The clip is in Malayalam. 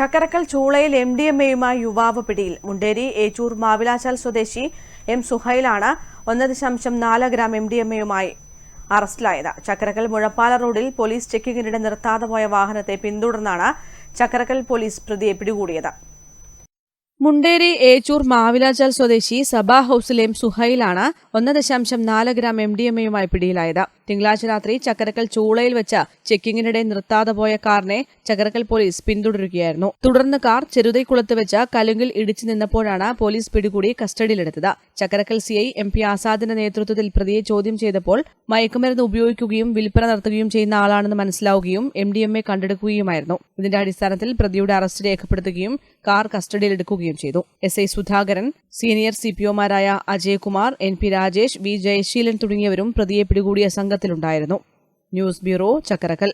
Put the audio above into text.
ചക്കരക്കൽ ചൂളയിൽ എം ഡി എം എയുമായി യുവാവ് പിടിയിൽ. മുണ്ടേരി ഏച്ചൂർ മാവിലാച്ചാൽ സ്വദേശി എം സുഹൈലാണ് ഒന്ന് ദശാംശം നാല് ഗ്രാം എം ഡി എം എയുമായി അറസ്റ്റിലായത്. ചക്കരക്കൽ മുഴപ്പാല റോഡിൽ പോലീസ് ചെക്കിങ്ങിനിടെ നിർത്താതെ പോയ വാഹനത്തെ പിന്തുടർന്നാണ് ചക്കരക്കൽ പോലീസ് പ്രതിയെ പിടികൂടിയത്. മുണ്ടേരി ഏച്ചൂർ മാവിലാച്ചാൽ സ്വദേശി സബാ ഹൌസിലെയും സുഹൈലാണ് ഒന്ന് ദശാംശം നാല് ഗ്രാം എം ഡി എം എയുമായി പിടിയിലായത്. തിങ്കളാഴ്ച രാത്രി ചക്കരക്കൽ ചൂളയിൽ വെച്ച ചെക്കിങ്ങിനിടെ നിർത്താതെ പോയ കാറിനെ ചക്കരക്കൽ പോലീസ് പിന്തുടരുകയായിരുന്നു. തുടർന്ന് കാർ ചെറുതൈക്കുളത്ത് വെച്ച കലുങ്കിൽ ഇടിച്ചു നിന്നപ്പോഴാണ് പോലീസ് പിടികൂടി കസ്റ്റഡിയിലെടുത്തത്. Chakkarakkal C I M P ആസാദിന്റെ നേതൃത്വത്തിൽ പ്രതിയെ ചോദ്യം ചെയ്തപ്പോൾ മയക്കുമരുന്ന് ഉപയോഗിക്കുകയും വിൽപ്പന നടത്തുകയും ചെയ്യുന്ന ആളാണെന്ന് മനസ്സിലാവുകയും എം ഡി എം എ കണ്ടെടുക്കുകയുമായിരുന്നു. ഇതിന്റെ അടിസ്ഥാനത്തിൽ പ്രതിയുടെ അറസ്റ്റ് രേഖപ്പെടുത്തുകയും കാർ കസ്റ്റഡിയിലെടുക്കുകയും ചെയ്തു. S I Sudhakaran senior C P ഒമാരായ Ajaykumar N P Rajesh V Jayaseelan തുടങ്ങിയവരും പ്രതിയെ പിടികൂടിയ സംഘത്തിലുണ്ടായിരുന്നു. News bureau Chakkarakkal.